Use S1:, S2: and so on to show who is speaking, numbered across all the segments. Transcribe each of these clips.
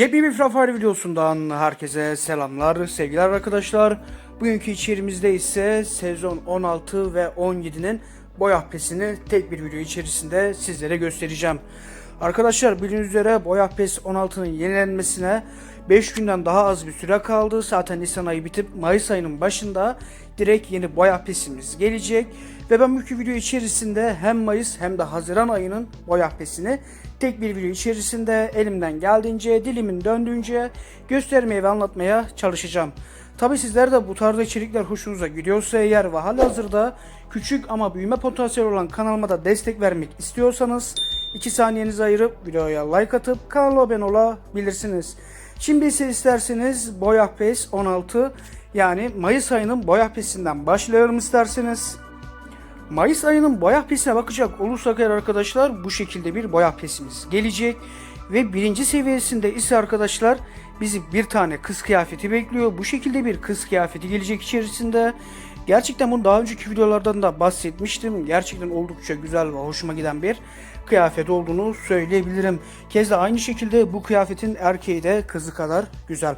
S1: Yepyeni bir Frafari videosundan herkese selamlar, sevgiler arkadaşlar. Bugünkü içerimizde ise sezon 16 ve 17'nin boy ahpesini tek bir video içerisinde sizlere göstereceğim. Arkadaşlar bildiğiniz üzere boy ahpes 16'nın yenilenmesine 5 günden daha az bir süre kaldı. Zaten Nisan ayı bitip Mayıs ayının başında direkt yeni boy ahpesimiz gelecek. Ve ben bugünkü video içerisinde hem Mayıs hem de Haziran ayının boy ahpesini tek bir video içerisinde elimden geldiğince, dilimin döndüğünce göstermeye ve anlatmaya çalışacağım. Tabi sizler de bu tarzda içerikler hoşunuza gidiyorsa eğer ve halihazırda küçük ama büyüme potansiyeli olan kanalıma da destek vermek istiyorsanız 2 saniyenizi ayırıp videoya like atıp kanala abone olabilirsiniz. Şimdi ise isterseniz Boy Ahpes 16 yani Mayıs ayının Boy Ahpesi'nden başlayalım isterseniz. Mayıs ayının boyah pesine bakacak olursak eğer arkadaşlar bu şekilde bir boyah pesimiz gelecek. Ve birinci seviyesinde ise arkadaşlar bizi bir tane kız kıyafeti bekliyor. Bu şekilde bir kız kıyafeti gelecek içerisinde. Gerçekten bunu daha önceki videolardan da bahsetmiştim. Gerçekten oldukça güzel ve hoşuma giden bir kıyafet olduğunu söyleyebilirim. Keza aynı şekilde bu kıyafetin erkeği de kızı kadar güzel.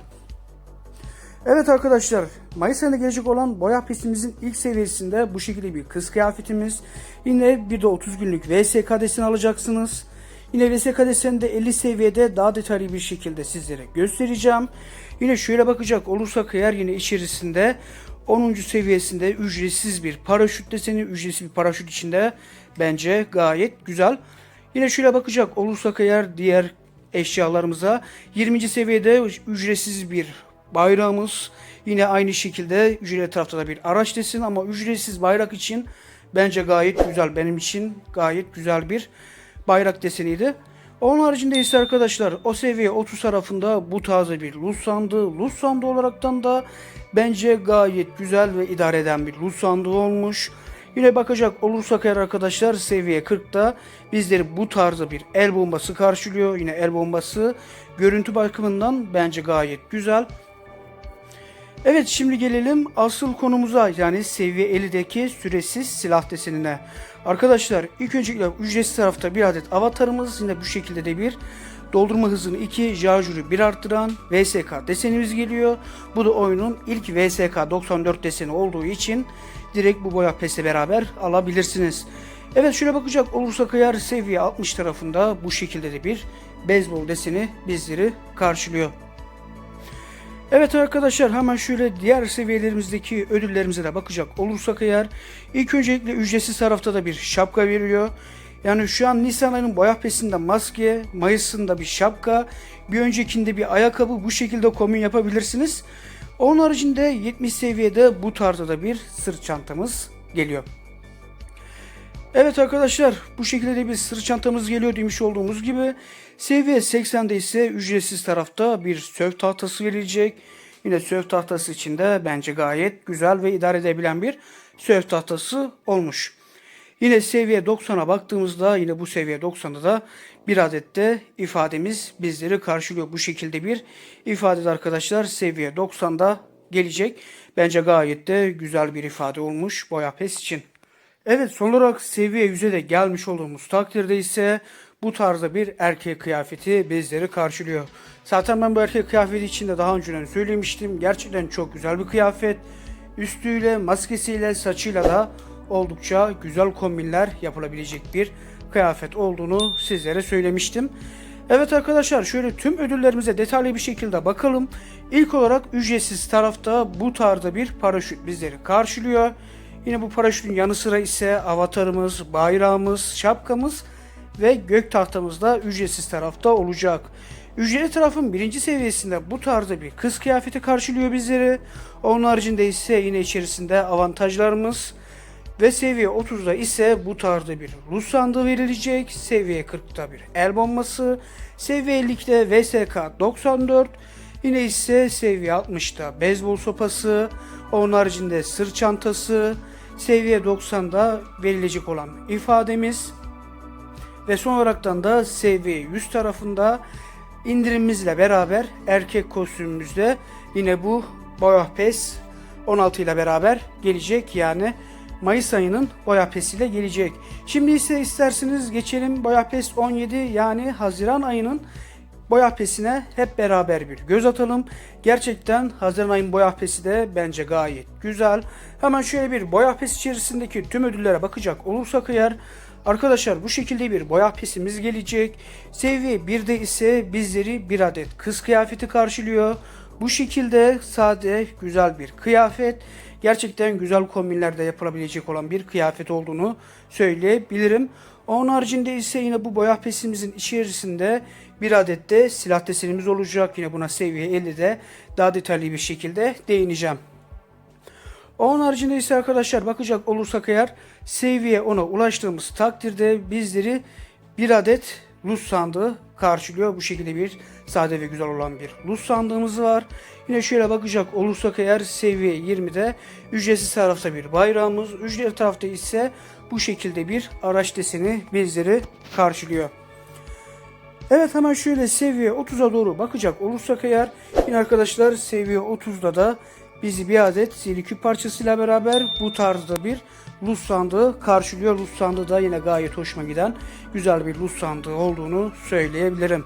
S1: Evet arkadaşlar Mayıs ayında gelecek olan boya pestimizin ilk seviyesinde bu şekilde bir kız kıyafetimiz. Yine bir de 30 günlük VSK deseni alacaksınız. Yine VSK deseni de 50 seviyede daha detaylı bir şekilde sizlere göstereceğim. Yine şöyle bakacak olursak eğer yine içerisinde 10. seviyesinde ücretsiz bir paraşüt deseni, ücretsiz bir paraşüt içinde bence gayet güzel. Yine şöyle bakacak olursak eğer diğer eşyalarımıza 20. seviyede ücretsiz bir bayrağımız. Yine aynı şekilde ücretli tarafta da bir araç desin ama ücretsiz bayrak için bence gayet güzel. Benim için gayet güzel bir bayrak deseniydi. Onun haricinde ise arkadaşlar o seviye 30 tarafında bu taze bir luz sandığı. Olaraktan da bence gayet güzel ve idare eden bir luz olmuş. Yine bakacak olursak eğer arkadaşlar seviye 40'da bizleri bu tarzda bir el bombası karşılıyor. Yine el bombası görüntü bakımından bence gayet güzel. Evet şimdi gelelim asıl konumuza yani seviye 50'deki süresiz silah desenine. Arkadaşlar ilk öncelikle ücretsiz tarafta bir adet avatarımız yine bu şekilde de bir doldurma hızını 2, şarjörü 1 arttıran VSK desenimiz geliyor. Bu da oyunun ilk VSK 94 deseni olduğu için direkt bu boya pesle beraber alabilirsiniz. Evet şöyle bakacak olursak eğer seviye 60 tarafında bu şekilde de bir beyzbol deseni bizleri karşılıyor. Evet arkadaşlar hemen şöyle diğer seviyelerimizdeki ödüllerimize de bakacak olursak eğer ilk öncelikle ücretsiz tarafta da bir şapka veriliyor. Yani şu an Nisan ayının boya pesinde maske, Mayıs'ında bir şapka, bir öncekinde bir ayakkabı bu şekilde kombin yapabilirsiniz. Onun haricinde 70 seviyede bu tarzda da bir sırt çantamız geliyor. Evet arkadaşlar bu şekilde de bir sırt çantamız geliyor demiş olduğumuz gibi. Seviye 80'de ise ücretsiz tarafta bir söv tahtası verilecek. Yine söv tahtası içinde bence gayet güzel ve idare edebilen bir söv tahtası olmuş. Yine seviye 90'a baktığımızda yine bu seviye 90'da da bir adet de ifademiz bizleri karşılıyor. Bu şekilde bir ifade de arkadaşlar seviye 90'da gelecek. Bence gayet de güzel bir ifade olmuş Boya Pes için. Evet son olarak seviye 100'e de gelmiş olduğumuz takdirde ise bu tarzda bir erkek kıyafeti bizleri karşılıyor. Zaten ben bu erkek kıyafeti içinde daha önceden söylemiştim. Gerçekten çok güzel bir kıyafet. Üstüyle, maskesiyle, saçıyla da oldukça güzel kombinler yapılabilecek bir kıyafet olduğunu sizlere söylemiştim. Evet arkadaşlar şöyle tüm ödüllerimize detaylı bir şekilde bakalım. İlk olarak ücretsiz tarafta bu tarzda bir paraşüt bizleri karşılıyor. Yine bu paraşütün yanı sıra ise avatarımız, bayrağımız, şapkamız ve gök tahtamız da ücretsiz tarafta olacak. Ücretli tarafın birinci seviyesinde bu tarzda bir kız kıyafeti karşılıyor bizleri. Onun haricinde ise yine içerisinde avantajlarımız ve seviye 30'da ise bu tarzda bir Rus sandığı verilecek. Seviye 40'ta bir el bombası. Seviye 50'de VSK 94. Yine ise seviye 60'da beyzbol sopası. Onun haricinde sırt çantası. Seviye 90'da verilecek olan ifademiz. Ve son olaraktan da seviye 100 tarafında indirimimizle beraber erkek kostümümüzde yine bu Boya Pes 16 ile beraber gelecek. Yani Mayıs ayının Boya Pes ile gelecek. Şimdi ise isterseniz geçelim Boya Pes 17 yani Haziran ayının boya pesine hep beraber bir göz atalım. Gerçekten Haziran ayın boya pesi de bence gayet güzel. Hemen şöyle bir boya pes içerisindeki tüm ödüllere bakacak olursak eğer Arkadaşlar bu şekilde bir boya pesimiz gelecek. Seviye 1'de ise bizleri bir adet kız kıyafeti karşılıyor. Bu şekilde sade güzel bir kıyafet. Gerçekten güzel kombinlerde yapılabilecek olan bir kıyafet olduğunu söyleyebilirim. Onun haricinde ise yine bu boya pesimizin içerisinde bir adet de silah desenimiz olacak. Yine buna seviye 50'de daha detaylı bir şekilde değineceğim. Onun haricinde ise arkadaşlar bakacak olursak eğer seviye 10'a ulaştığımız takdirde bizleri bir adet luz sandığı karşılıyor. Bu şekilde bir sade ve güzel olan bir luz sandığımız var. Yine şöyle bakacak olursak eğer seviye 20'de ücretsiz tarafta bir bayrağımız, ücretli tarafta ise bu şekilde bir araç deseni bizleri karşılıyor. Evet hemen şöyle seviye 30'a doğru bakacak olursak eğer yine arkadaşlar seviye 30'da da bizi bir adet silikü parçasıyla beraber bu tarzda bir luz sandığı karşılıyor. Luz sandığı da yine gayet hoşuma giden güzel bir luz sandığı olduğunu söyleyebilirim.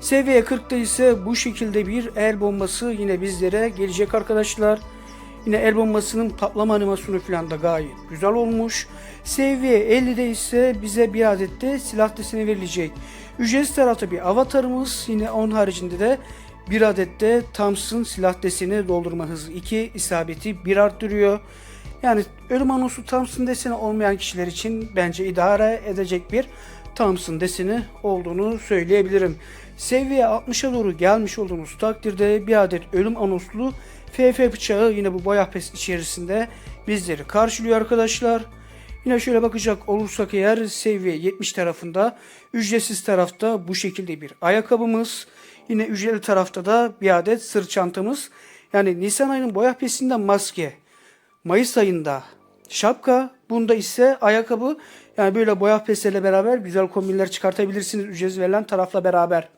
S1: Seviye 40'ta ise bu şekilde bir el bombası yine bizlere gelecek arkadaşlar. Yine el bombasının patlama animasyonu falan da gayet güzel olmuş. Seviye 50'de ise bize bir adet de silah deseni verilecek. Ücretsiz tarafta bir avatarımız yine onun haricinde de bir adet de Thompson silah deseni doldurma hızı 2 isabeti 1 arttırıyor. Yani ölüm anonsu Thompson deseni olmayan kişiler için bence idare edecek bir Thompson deseni olduğunu söyleyebilirim. Seviye 60'a doğru gelmiş olduğumuz takdirde bir adet ölüm anonslu FF bıçağı yine bu pes içerisinde bizleri karşılıyor arkadaşlar. Yine şöyle bakacak olursak eğer seviye 70 tarafında ücretsiz tarafta bu şekilde bir ayakkabımız. Yine ücretli tarafta da bir adet sırt çantamız. Yani Nisan ayının boya pesinden maske. Mayıs ayında şapka. Bunda ise ayakkabı. Yani böyle boya pesiyle beraber güzel kombinler çıkartabilirsiniz ücretsiz verilen tarafla beraber.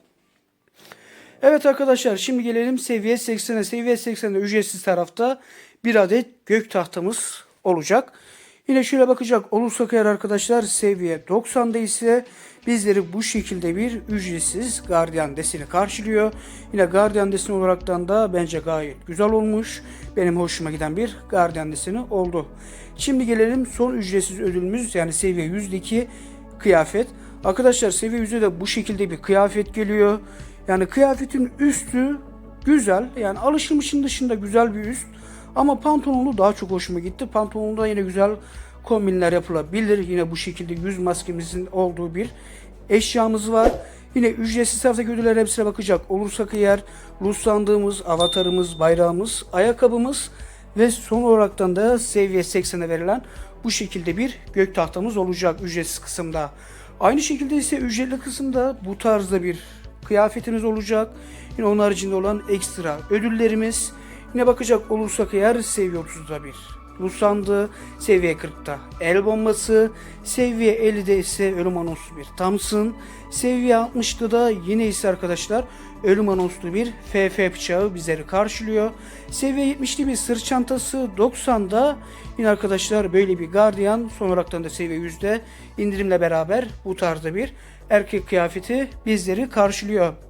S1: Evet arkadaşlar şimdi gelelim seviye 80'e. Seviye 80'de ücretsiz tarafta bir adet gök tahtamız olacak. Şöyle bakacak olursak eğer arkadaşlar seviye 90'da ise bizleri bu şekilde bir ücretsiz gardiyan deseni karşılıyor. Yine gardiyan deseni olaraktan da bence gayet güzel olmuş. Benim hoşuma giden bir gardiyan deseni oldu. Şimdi gelelim son ücretsiz ödülümüz yani seviye 100'deki kıyafet. Arkadaşlar seviye 100'de de bu şekilde bir kıyafet geliyor. Yani kıyafetin üstü güzel. Yani alışılmışın dışında güzel bir üst. Ama pantolonlu daha çok hoşuma gitti. Pantolonda yine güzel kombinler yapılabilir. Yine bu şekilde yüz maskemizin olduğu bir eşyamız var. Yine ücretsiz taraftaki ödüller hepsine bakacak olursak eğer Rus sandığımız, avatarımız, bayrağımız, ayakkabımız ve son olaraktan da seviye 80'e verilen bu şekilde bir gök tahtamız olacak ücretsiz kısımda. Aynı şekilde ise ücretli kısımda bu tarzda bir kıyafetiniz olacak. Yine onun haricinde olan ekstra ödüllerimiz. Yine bakacak olursak eğer seviye 30'da bir Rus sandığı, seviye 40'ta el bombası, seviye 50'de ise ölüm anonslu bir Thompson, seviye 60'da da yine ise arkadaşlar ölüm anonslu bir FF bıçağı bizleri karşılıyor. Seviye 70'li bir sırt çantası, 90'da yine arkadaşlar böyle bir gardiyan, son olaraktan da seviye 100'de indirimle beraber bu tarzda bir erkek kıyafeti bizleri karşılıyor.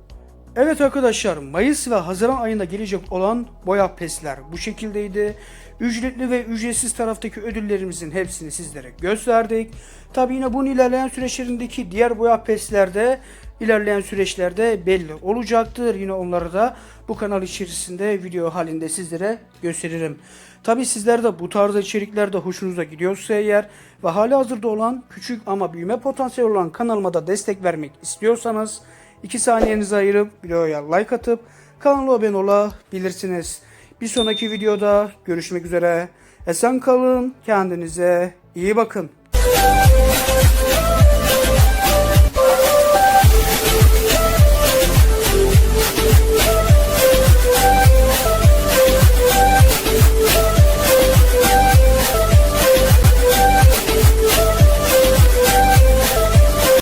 S1: Evet arkadaşlar Mayıs ve Haziran ayında gelecek olan boya pesler bu şekildeydi. Ücretli ve ücretsiz taraftaki ödüllerimizin hepsini sizlere gösterdik. Tabi yine bunun ilerleyen süreçlerindeki diğer boya peslerde ilerleyen süreçlerde belli olacaktır. Yine onları da bu kanal içerisinde video halinde sizlere gösteririm. Tabi sizler de bu tarz içeriklerde hoşunuza gidiyorsa eğer ve hali hazırda olan küçük ama büyüme potansiyeli olan kanalıma da destek vermek istiyorsanız 2 saniyenizi ayırıp videoya like atıp kanala abone olabilirsiniz. Bir sonraki videoda görüşmek üzere. Esen kalın, kendinize iyi bakın.